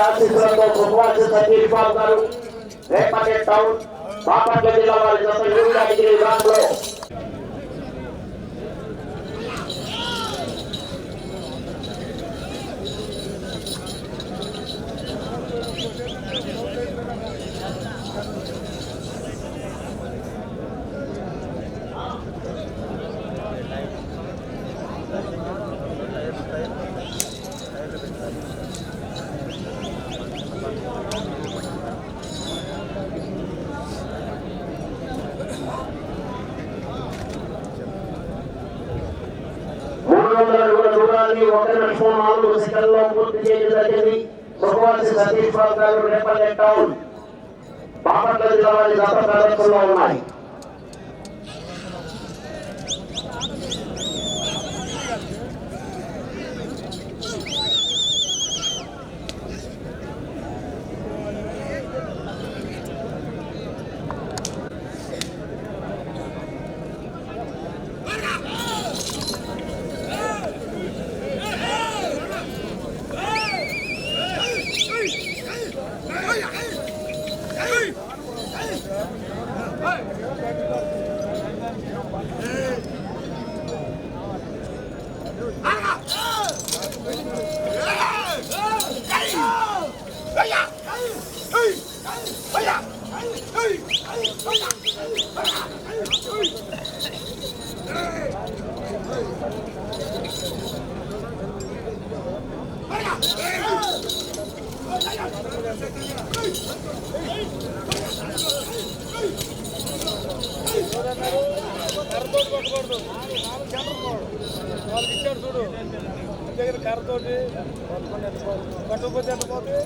ఆశీస్సులతో ఉపవాస సతీష్ బాబు రేపటి టౌన్ బాపట్ల జిల్లా వారి జత ఏడు డిగ్రీ విభాగంలో దూరాన్ని నాలుగు సెకండ్లో పూర్తి చేయడం జరిగింది. సుఖవాసి సతీష్ బాబు గారు రేపల్లె టౌన్ బాపట్ల జిల్లా వారి గత ప్రదర్శనలో ఉన్నాయి. వాళ్ళకి ఇచ్చాడు చూడు దగ్గర కర్రతోటి పట్టుకొని వెళ్ళిపోదు కొట్టకపోతే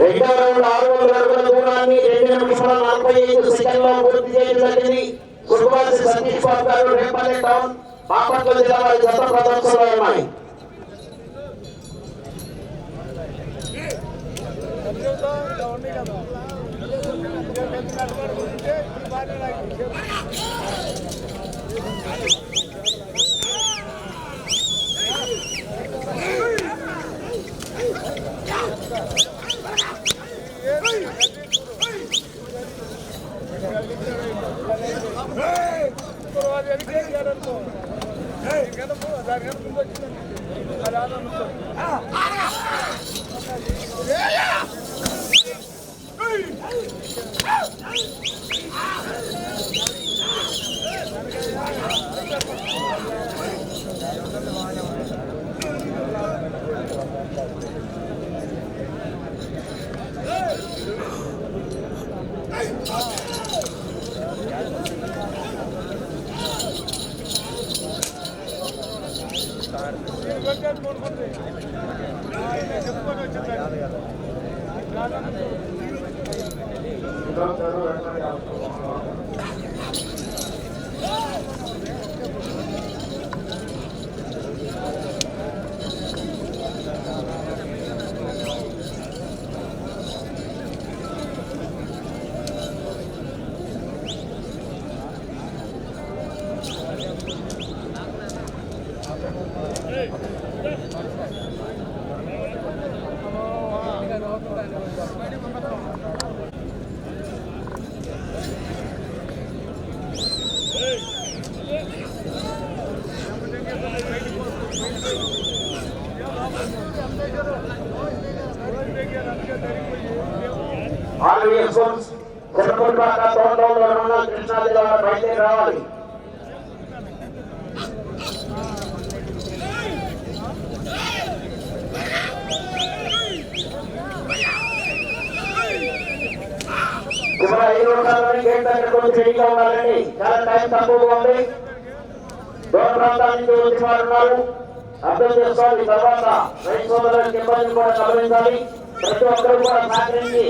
రెండో రౌండ్ ఆరు వందల అడుగుల దూరాన్ని రెండు నిమిషాల నలభై ఐదు సెకండ్లో పూర్తి చేయడం జరిగింది సుఖవాసి సతీష్ బాబు గారు రేపల్లె టౌన్ బాపట్ల జిల్లా వారి గత ప్రదర్శనలో ఉన్నాయి చెప్తా కదా ఆర్వీఎస్ ఫోన్స్ చిన్నపల్లిపాక తోటలో ఉన్న కృష్ణా జిల్లా వారు రావాలి. చివరి ఐదు నిమిషాలని గేట్ దగ్గర కొంచెం రెడీగా ఉండాలండి. చాలా టైం తక్కువగా ఉంది. దూర ప్రాంతాల నుంచి వచ్చిన వారు ఉన్నారు. అర్థం చేసుకోవాలి. తర్వాత రైతు సోదరులకు ఇబ్బంది కూడా గమనించాలి. ప్రతి ఒక్కరు కూడా సహకరించి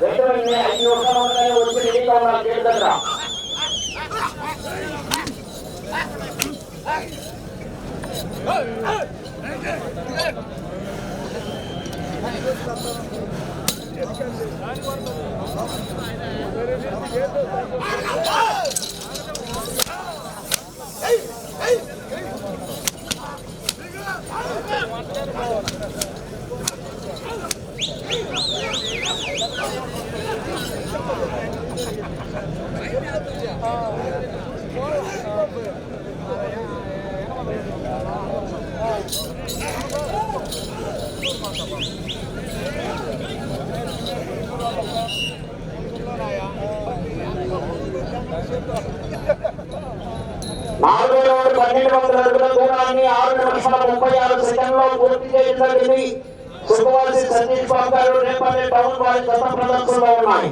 వెంటనే ఐదు నిమిషాలు వచ్చి రెడీగా ఉన్నారు గేటు దగ్గర నాలుగు వేల పన్నెండు వందల అడుగుల దూరాన్ని ఆరు నిమిషాల ముప్పై ఆరు సెకండ్లో పూర్తి చేయడం జరిగింది శుభవాసి బాబు గారు రేపల్లి టౌన్ వారి గత ప్రదర్శనలో ఉన్నాయి.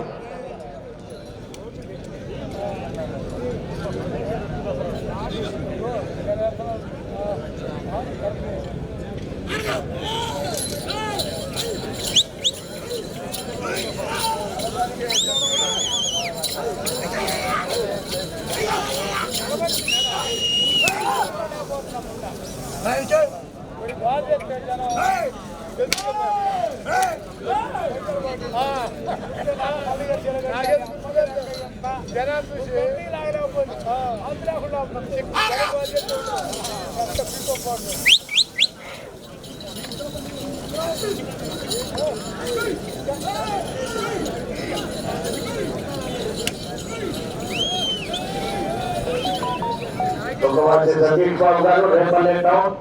శుభవాసి సతీష్ బాబు గారు రేపల్లి టౌన్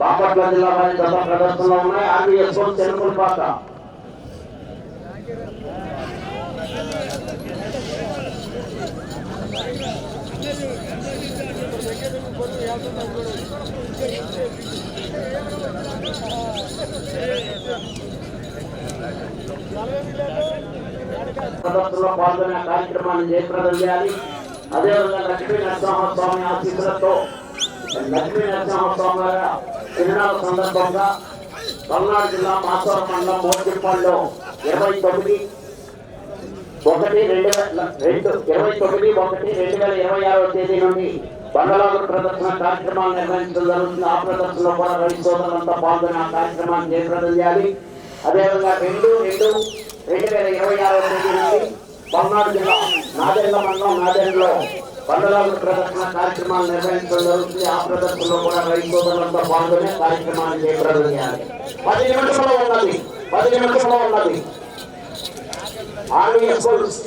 బాపట్ల జిల్లా వారి గత ప్రదర్శనలో ఉన్నాయి ఆర్వీఎస్ చెరుకులపాక పాల్గొనే కార్యక్రమాన్ని జయప్రదం చేయాలి. అదేవిధంగా లక్ష్మీ నరసింహస్వామి ఆశీస్సులతో లక్ష్మీ నరసింహస్వామి గారి తిరునాళ్ళ సందర్భంగా పల్నాడు జిల్లా మాసవరం మండలం మోతిపాడులో ఇరవై తొమ్మిది ఒకటి రెండు వేల రెండు ఇరవై తొమ్మిది ఒకటి రెండు వేల ఇరవై తేదీ నుండి బండలాగుడు ప్రదర్శన కార్యక్రమాలు నిర్వహించడం జరుగుతుంది. ఆ ప్రదర్శనలో కూడా రైతు సోదరులంతా పాల్గొని ఆ కార్యక్రమాన్ని జయప్రదం చేయాలి. అదేవిధంగా రెండు రెండు రెండు వేల ఇరవై ఆరవ తేదీ నుండి పల్నాడు జిల్లా నాదెండ్ల మండలం నాదెండ్లో బండలాగుడు ప్రదర్శన కార్యక్రమాలు నిర్వహించడం జరుగుతుంది. ఆ ప్రదర్శనలో కూడా రైతు సోదరులంతా పాల్గొని కార్యక్రమాన్ని జయప్రదం చేయాలి. పది నిమిషంలో ఉన్నది. పది నిమిషంలో ఉన్నది. ఆర్మీ స్కూల్స్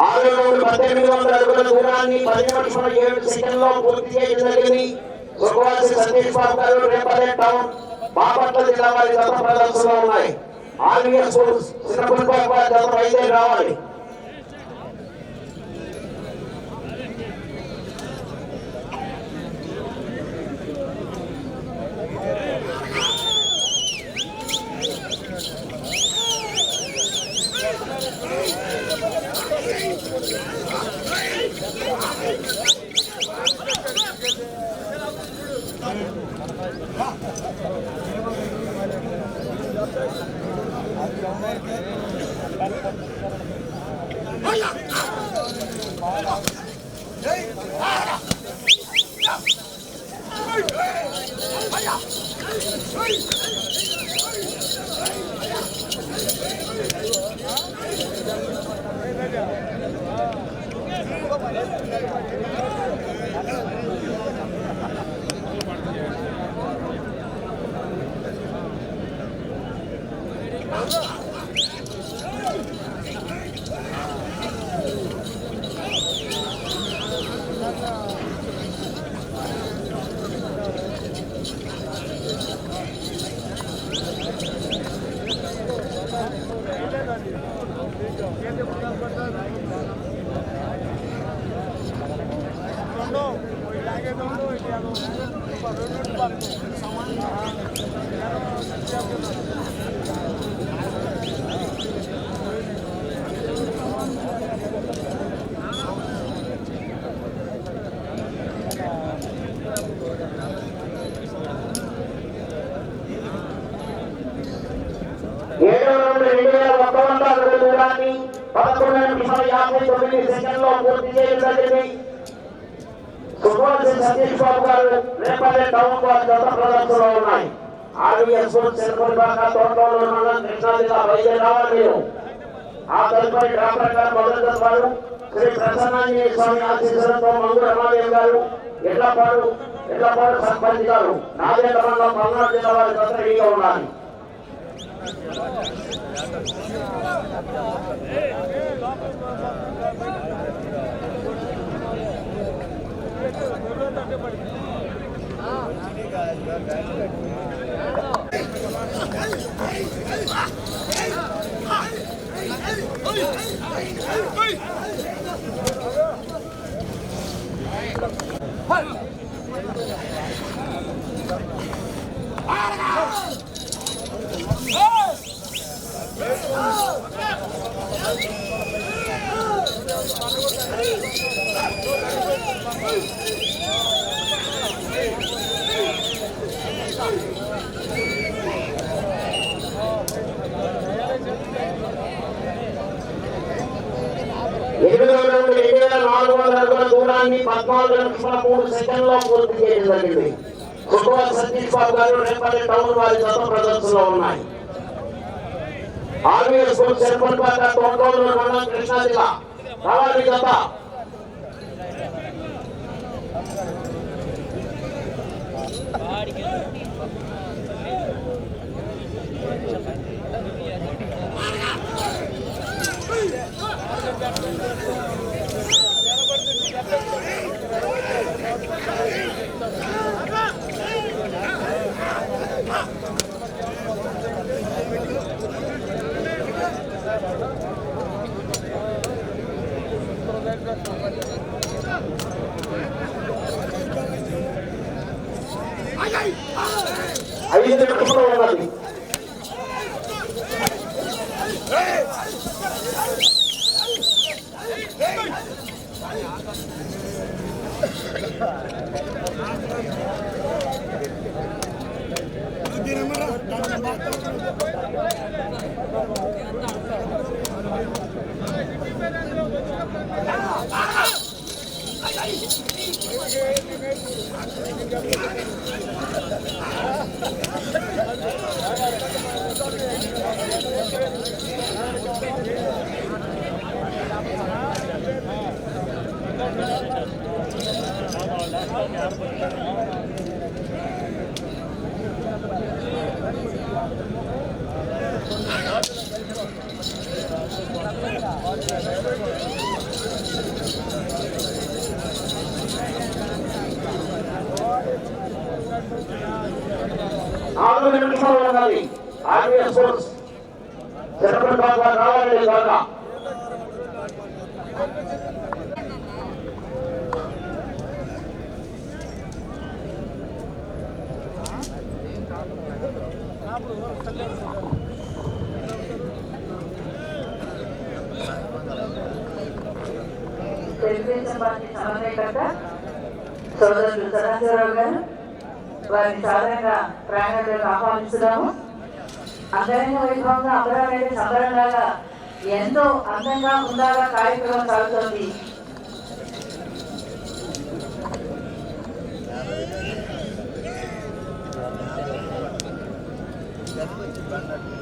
ఆరు నుండి పద్దెనిమిది వందల అడుగుల దూరాన్ని పది నిమిషముల ఏడు సెకండ్లో పూర్తి చేయడం జరిగింది. సుఖవాసి సతీష్ బాబు గారు రేపల్లె టౌన్ బాపట్ల జిల్లా వారి ప్రదర్శనలో ఉన్నాయి. ఆలయ స్కూల్స్ చిన్నపల్లి బాబు బయలుదేరి రావాలి. చేయడం జరిగింది సుభాష్ సతీష్ బాబు గారు రేపల్లె టౌన్ వారి గత ప్రదర్శనలో ఉన్నాయి ఆర్వీఎస్ చెరుకుల బాగా తోటలో మండలం కృష్ణా జిల్లా బయలుదేరి రావాలి ఆ తదుపరి డాక్టర్ గారు మొదటి వారు శ్రీ ప్రసన్నాంజనేయ స్వామి ఆశీస్సులతో మంగు రమాదేవి గారు ఎడ్లపాడు ఎడ్లపాడు సర్పంచ్ గారు నాగేంద్ర మండలం పల్నాడు జిల్లా వారి గత రెడీగా ఉండాలి Hey! ఎనిమిదవ రౌండ్ రెండు వేల నాలుగు వందల అడుగుల దూరాన్ని పద్నాలుగు మూడు సెకండ్లో పూర్తి చేయడం జరిగింది కుటుంబ సతీష్ బాబు గారు టౌన్ వారి ప్రదర్శనలో ఉన్నాయి ఆర్వీఎస్ మండలం కృష్ణా జిల్లా ఐదు నిమిషంలో ఉన్నది pasó? నాలుగు నిమిషంలో ఉన్నది ఆర్వీఎస్ స్కూల్స్ చెరుపల్లిపాక రావాలి రావాలండి తెలుగుదేశం పార్టీ సమన్వయకర్త సోదరులు సదాశివరావు గారు వారిని సాధారణంగా ప్రాంగణంలోకి ఆహ్వానిస్తున్నాము అంగరంగ వైభవంగా అమరావతి సంబరంలాగా ఎంతో అందంగా ఉండాలా కార్యక్రమం సాగుతోంది. That's what you're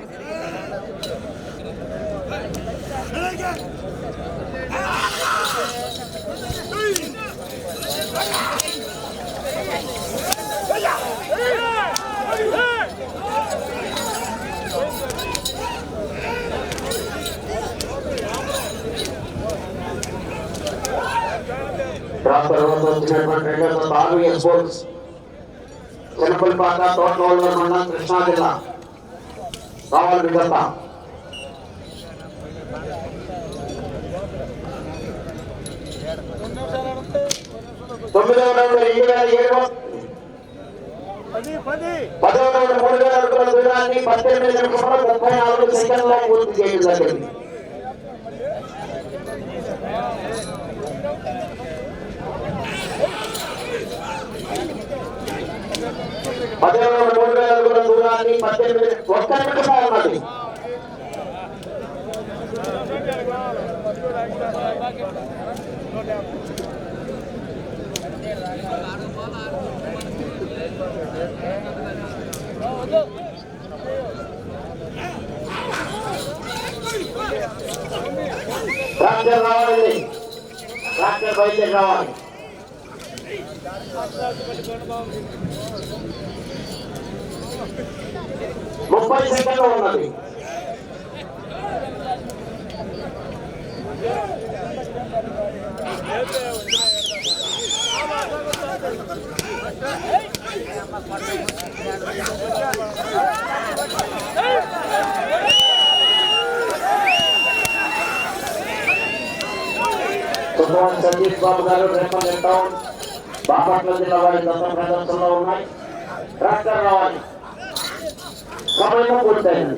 రాష్ట్ర ప్రభుత్వం వచ్చినటువంటి రెండు వందల ఆర్వీఎస్ స్పోర్ట్స్ చెనపల్లిపాక తోటలోళ్ళ మండలం కృష్ణా జిల్లా రావాలి విజంత రెండు నిమిషాలు ఆడితే రెండు నిమిషాలు తొమ్మిదవ రౌండ్ రెండు వేల ఏడు పది పది పదవ రౌండ్ మూడు వేల అడుగుల దూరాన్ని పద్దెనిమిది నిమిషంలో ముప్పై నాలుగు సెకండ్ల పూర్తి చేయడం జరిగింది పదవ రౌండ్ మూడు వేల అడుగుల దూరాన్ని పద్దెనిమిది ఒక్క నిమిషం ఉన్నది ట్రాక్టర్ రావాలండి ట్రాక్టర్ బయలుదేరి రావాలి. ముప్పై సెకండ్లు ఉన్నది. సుబ్రహ్మణ్య సంజీవ్ బాబు గారు రేపల్లి టౌన్ బాపట్ల జిల్లా వారి దత్త ప్రదర్శనలో ఉన్నాయి. ట్రాక్టర్ రావాలి. సమయం పూర్తయింది